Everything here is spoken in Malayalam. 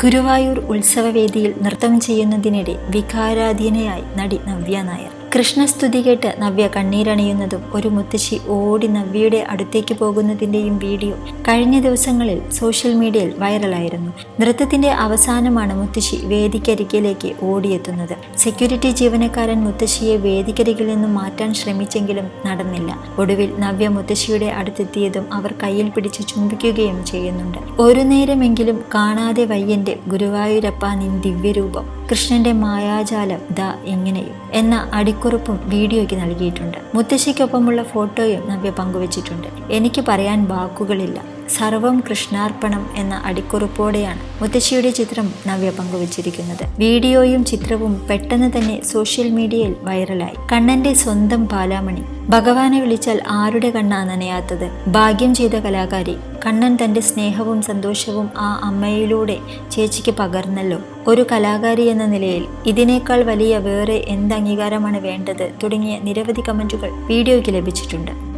ഗുരുവായൂർ ഉത്സവവേദിയിൽ നൃത്തം ചെയ്യുന്നതിനിടെ വികാരാധീനയായി നടി നവ്യ നായർ. കൃഷ്ണസ്തുതി കേട്ട് നവ്യ കണ്ണീരണിയുന്നതും ഒരു മുത്തശ്ശി ഓടി നവ്യയുടെ അടുത്തേക്ക് പോകുന്നതിന്റെയും വീഡിയോ കഴിഞ്ഞ ദിവസങ്ങളിൽ സോഷ്യൽ മീഡിയയിൽ വൈറലായിരുന്നു. നൃത്തത്തിന്റെ അവസാനമാണ് മുത്തശ്ശി വേദിക്കരികിലേക്ക് ഓടിയെത്തുന്നത്. സെക്യൂരിറ്റി ജീവനക്കാരൻ മുത്തശ്ശിയെ വേദിക്കരികിൽ നിന്നും മാറ്റാൻ ശ്രമിച്ചെങ്കിലും നടന്നില്ല. ഒടുവിൽ നവ്യ മുത്തശ്ശിയുടെ അടുത്തെത്തിയതും അവർ കയ്യിൽ പിടിച്ച് ചുംബിക്കുകയും ചെയ്യുന്നുണ്ട്. ഒരു നേരമെങ്കിലും കാണാതെ വയ്യന്റെ ഗുരുവായൂരപ്പ നിൻ ദിവ്യരൂപം കൃഷ്ണന്റെ മായാജാലം ദ എങ്ങനെയും എന്ന അടിക്കുറിപ്പും വീഡിയോയ്ക്ക് നൽകിയിട്ടുണ്ട്. മുത്തശ്ശിക്കൊപ്പമുള്ള ഫോട്ടോയും നവ്യ പങ്കുവച്ചിട്ടുണ്ട്. എനിക്ക് പറയാൻ വാക്കുകളില്ല. സർവം കൃഷ്ണാർപ്പണം എന്ന അടിക്കുറിപ്പോടെയാണ് മുത്തശ്ശിയുടെ ചിത്രം നവ്യ പങ്കുവച്ചിരിക്കുന്നത്. വീഡിയോയും ചിത്രവും പെട്ടെന്ന് തന്നെ സോഷ്യൽ മീഡിയയിൽ വൈറലായി. കണ്ണന്റെ സ്വന്തം പാലാമണി. ഭഗവാനെ വിളിച്ചാൽ ആരുടെ കണ്ണാ നനയാത്തത്? ഭാഗ്യം ചെയ്ത കലാകാരി. കണ്ണൻ തന്റെ സ്നേഹവും സന്തോഷവും ആ അമ്മയിലൂടെ ചേച്ചിക്ക് പകർന്നല്ലോ. ഒരു കലാകാരി എന്ന നിലയിൽ ഇതിനേക്കാൾ വലിയ വേറെ എന്ത് അംഗീകാരമാണ് വേണ്ടത് തുടങ്ങിയ നിരവധി കമന്റുകൾ വീഡിയോയ്ക്ക് ലഭിച്ചിട്ടുണ്ട്.